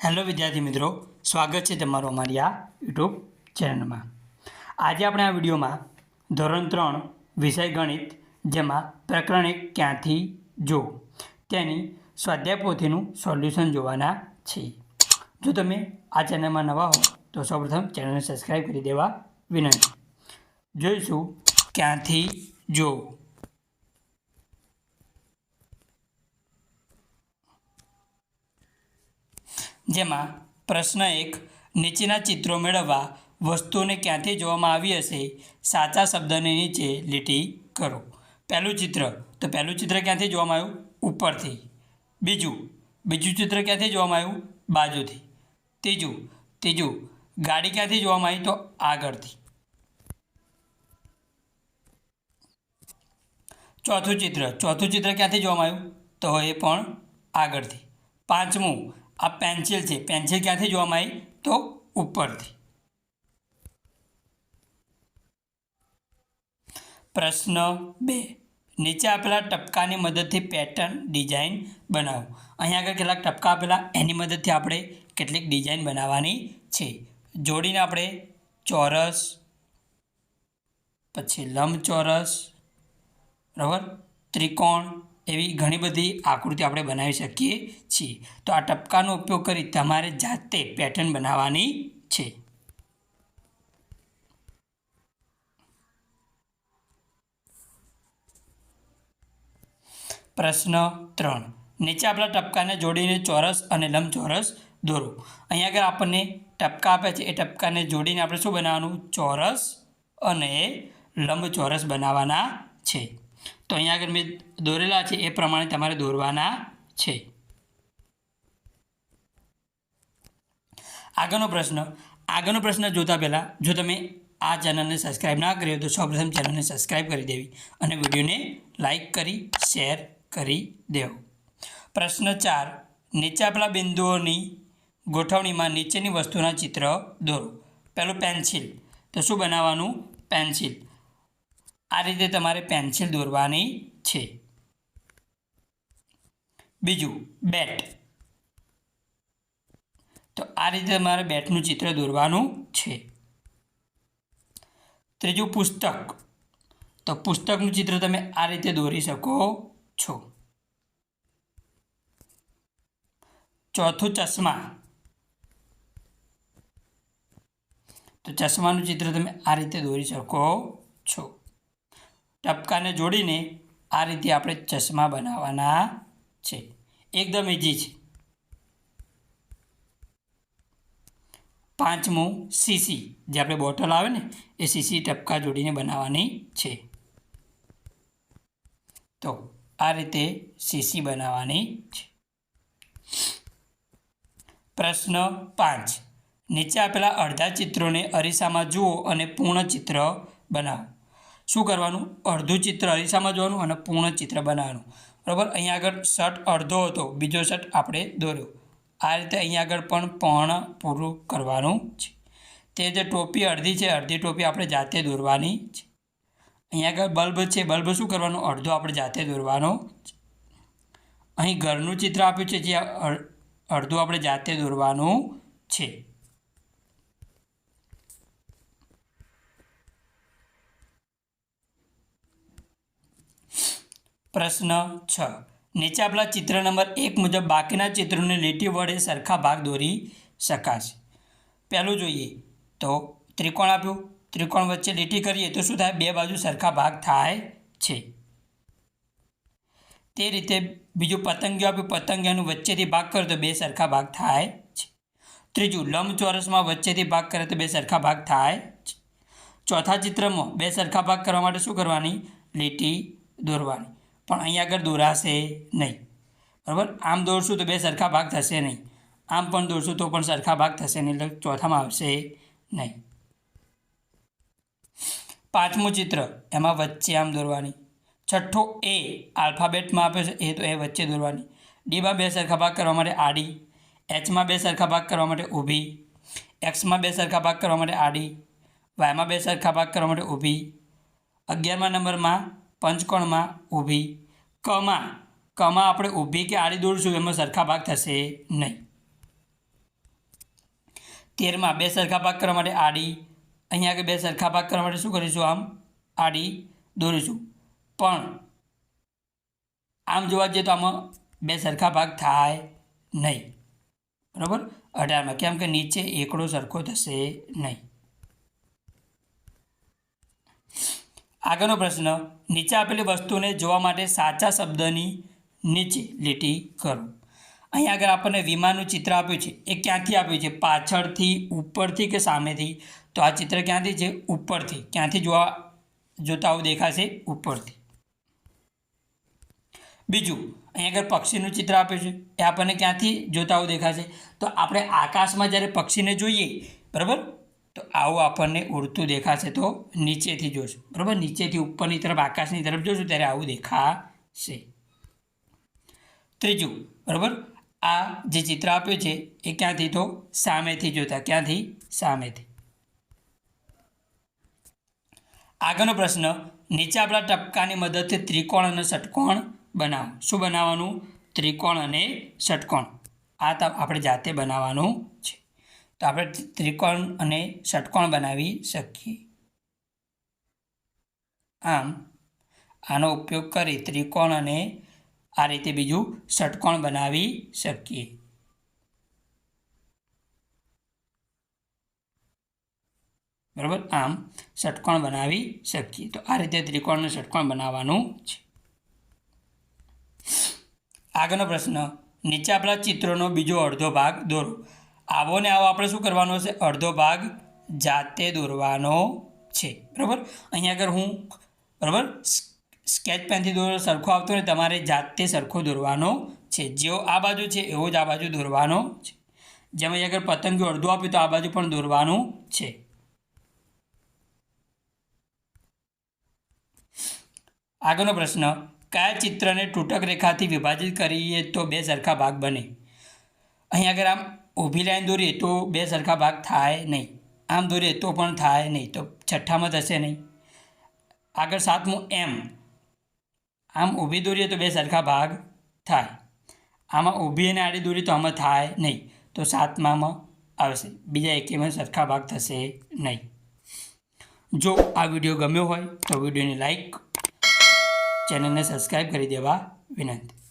Hello વિદ્યાર્થી મિત્રો, સ્વાગત છે તમારું અમારી આ યુટ્યુબ ચેનલમાં. આજે આપણે આ વિડીયોમાં ધોરણ ત્રણ વિષય ગણિત, જેમાં પ્રકરણ એક ક્યાંથી જો તેની સ્વાધ્યાય પોથીનું સોલ્યુશન જોવાના છે જો તમે આ ચેનલમાં નવા હો, તો સૌપ્રથમ ચેનલને સબસ્ક્રાઈબ કરી દેવા વિનંતી. જોઈશું ક્યાંથી જો જેમાં પ્રશ્ન એક, નીચેના ચિત્રો મેળવવા વસ્તુઓને ક્યાંથી જોવામાં આવી હશે? સાચા શબ્દની નીચે લીટી કરો. પહેલું ચિત્ર. તો પહેલું ચિત્ર ક્યાંથી જોવામાં આવ્યું? ઉપરથી. બીજું. બીજું ચિત્ર ક્યાંથી જોવામાં આવ્યું? બાજુથી. ત્રીજું. ત્રીજું. ગાડી ક્યાંથી જોવામાં આવી? તો આગળથી. ચોથું ચિત્ર. ચોથું ચિત્ર ક્યાંથી જોવામાં આવ્યું? તો એ પણ આગળથી. પાંચમું. આ પેન્સિલ છે. પેન્સિલ ક્યાંથી જોવામાં આવી તો ઉપરથી. પ્રશ્ન બે. નીચે આપેલા ટપકાની મદદથી પેટર્ન ડિઝાઇન બનાવો. અહીંયા આગળ કેટલાક ટપકા આપેલા, એની મદદથી આપણે કેટલીક ડિઝાઇન બનાવવાની છે. જોડીને આપણે ચોરસ, પછી લંબચોરસ, બરાબર? ત્રિકોણ એવી ઘણી બધી આકૃતિ આપણે બનાવી શકીએ છીએ. તો આ ટપકાનો ઉપયોગ કરી તમારે જાતે પેટર્ન બનાવવાની છે. પ્રશ્ન ત્રણ. નીચે આપણા ટપકાને જોડીને ચોરસ અને લંબચોરસ દોરો. અહીંયા આગળ આપણને ટપકા આપે છે. એ ટપકાને જોડીને આપણે શું બનાવવાનું? ચોરસ અને લંબચોરસ બનાવવાના છે. તો અહીંયા આગળ મેં દોરેલા છે, એ પ્રમાણે તમારે દોરવાના છે. આગળનો પ્રશ્ન આગળનો પ્રશ્ન જોતા પહેલાં, જો તમે આ ચેનલને સબસ્ક્રાઈબ ના કરી હોય તો સૌપ્રથમ ચેનલને સબસ્ક્રાઈબ કરી દેવી અને વિડીયોને લાઈક કરી શેર કરી દેવો. પ્રશ્ન ચાર નીચે આપેલા બિંદુઓની ગોઠવણીમાં નીચેની વસ્તુના ચિત્ર દોરો. પહેલું પેન્સિલ તો શું બનાવવાનું? પેન્સિલ આ રીતે તમારે પેન્સિલ દોરવાની છે. બીજું, બેટ. તો આ રીતે તમારે બેટનું ચિત્ર દોરવાનું છે. ત્રીજું, પુસ્તક. તો પુસ્તકનું ચિત્ર તમે આ રીતે દોરી શકો છો. ચોથું, ચશ્મા. તો ચશ્માનું ચિત્ર તમે આ રીતે દોરી શકો છો. ટપકાને જોડીને આ રીતે આપણે ચશ્મા બનાવવાના છે. એકદમ ઇઝી છે. પાંચમું સીસી જે આપણે બોટલ આવે ને, એ સીસી ટપકા જોડીને બનાવવાની છે. તો આ રીતે સીસી બનાવવાની છે. પ્રશ્ન પાંચ. નીચે આપેલા અડધા ચિત્રોને અરીસામાં જુઓ અને પૂર્ણ ચિત્ર બનાવો. શું કરવાનું? અડધું ચિત્ર અરીસામાં જોવાનું અને પૂર્ણ ચિત્ર બનાવવાનું. બરાબર? અહીંયા આગળ શર્ટ અડધો હતો, બીજો શર્ટ આપણે દોર્યો. આ રીતે અહીંયા આગળ પણ પણ પૂરું કરવાનું છે. તે જે ટોપી અડધી છે, અડધી ટોપી આપણે જાતે દોરવાની છે. અહીંયા આગળ બલ્બ છે, બલ્બ શું કરવાનો? અડધો આપણે જાતે દોરવાનો અહીં ઘરનું ચિત્ર આપ્યું છે, જે અડધું આપણે જાતે દોરવાનું છે. પ્રશ્ન છ. નીચે આપેલા ચિત્ર નંબર એક મુજબ બાકીના ચિત્રોને લીટી વડે સરખા ભાગ દોરી શકાશે. પહેલું જોઈએ તો ત્રિકોણ આપ્યું. ત્રિકોણ વચ્ચે લીટી કરીએ તો શું થાય? બે બાજુ સરખા ભાગ થાય છે. તે રીતે બીજું પતંગિયું આપ્યું. પતંગિયાનું વચ્ચેથી ભાગ કરે તો બે સરખા ભાગ થાય છે. ત્રીજું, લંબચોરસમાં વચ્ચેથી ભાગ કરે તો બે સરખા ભાગ થાય છે. ચોથા ચિત્રમાં બે સરખા ભાગ કરવા માટે શું કરવાની? લીટી દોરવાની. પણ અહીંયા આગળ દોરાશે નહીં. બરાબર? આમ દોરશું તો બે સરખા ભાગ થશે નહીં. આમ પણ દોરશું તો પણ સરખા ભાગ થશે નહીં, એટલે ચોથામાં આવશે નહીં. પાંચમું ચિત્ર, એમાં વચ્ચે આમ દોરવાની. છઠ્ઠો એ આલ્ફાબેટમાં આપે છે, એ તો એ વચ્ચે દોરવાની. ડીમાં બે સરખા ભાગ કરવા માટે આડી. એચમાં બે સરખા ભાગ કરવા માટે ઊભી. એક્સમાં બે સરખા ભાગ કરવા માટે આડી. વાયમાં બે સરખા ભાગ કરવા માટે ઊભી. અગિયારમા નંબરમાં પંચકોણમાં ઊભી. કમાં. કમાં આપણે ઊભી કે આડી દોરશું એમાં સરખા ભાગ થશે નહીં. તેરમાં બે સરખા ભાગ કરવા માટે આડી. અહીંયા આગળ બે સરખા ભાગ કરવા માટે શું કરીશું આમ? આડી દોરીશું. પણ આમ જોવા જઈએ તો આમાં બે સરખા ભાગ થાય નહીં. બરાબર? અઢારમાં. કેમ કે નીચે એકડો સરખો થશે નહીં. આગળનો પ્રશ્ન, નીચે આપેલી વસ્તુને જોવા માટે સાચા શબ્દની નીચે લીટી કરો. અહીં આગળ આપણને વિમાનનું ચિત્ર આપ્યું છે. એ ક્યાંથી આપ્યું છે? પાછળથી, ઉપરથી કે સામેથી? તો આ ચિત્ર ક્યાંથી છે? ઉપરથી. ક્યાંથી જોવા જોતા આવું દેખાશે? ઉપરથી. બીજું, અહીં આગળ પક્ષીનું ચિત્ર આપ્યું છે. એ આપણને ક્યાંથી જોતા આવું દેખાશે? તો આપણે આકાશમાં જ્યારે પક્ષીને જોઈએ, બરાબર? તો આવું આપણને ઉડતું દેખાશે તો નીચેથી જોશું. બરાબર? નીચેથી ઉપરની તરફ, આકાશની તરફ જોશું ત્યારે આવું દેખાશે. ત્રીજું, બરાબર? આ જે ચિત્ર આપ્યું છે, એ ક્યાંથી તો સામેથી જોતા, ક્યાંથી? સામેથી. આગળનો પ્રશ્ન, નીચે આપણા ટપકાની મદદથી ત્રિકોણ અને ષટકોણ બનાવો. શું બનાવવાનું? ત્રિકોણ અને ષટકોણ. આ આપણે જાતે બનાવવાનું તો આપણે ત્રિકોણ અને ષટકોણ બનાવી શકીએ. આમ, આનો ઉપયોગ કરી ત્રિકોણ અને આ રીતે બીજું ષટકોણ બનાવી શકીએ. બરાબર? આમ, ષટકોણ બનાવી શકીએ. તો આ રીતે ત્રિકોણ અને ષટકોણ બનાવવાનું છે. આગળનો પ્રશ્ન, નીચે આપેલા ચિત્રોનો બીજો અડધો ભાગ દોરો. આવો ને આવો, આપણે શું કરવાનો છે? અડધો ભાગ જાતે દોરવાનો છે. બરાબર? અહીંયા આગળ હું, બરાબર? સ્કેચ પેનથી દોરો, સરખો આવતો ને તમારે જાતે સરખો દોરવાનો છે. જેવો આ બાજુ છે, એવો જ આ બાજુ દોરવાનો છે. જેમ અહીંયા આગળ પતંગિયું અડધું આપ્યું તો આ બાજુ પણ દોરવાનું છે. આગળનો પ્રશ્ન, કયા ચિત્રને તૂટક રેખાથી વિભાજિત કરીએ તો બે સરખા ભાગ બને? અહીં આગળ આમ ઊભી લાઈન દોરીએ તો બે સરખા ભાગ થાય નહીં. આમ દોરીએ તો પણ થાય નહીં. તો છઠ્ઠામાં થશે નહીં. આગળ સાતમું એમ. આમ ઊભી દોરીએ તો બે સરખા ભાગ થાય. આમાં ઊભી અને આડી દોરી તો આમાં થાય નહીં. તો સાતમામાં આવશે. બીજા એકેમાં સરખા ભાગ થશે નહીં. જો આ વીડિયો ગમ્યો હોય તો વિડીયોને લાઈક, ચેનલને સબસ્ક્રાઈબ કરી દેવા વિનંતી.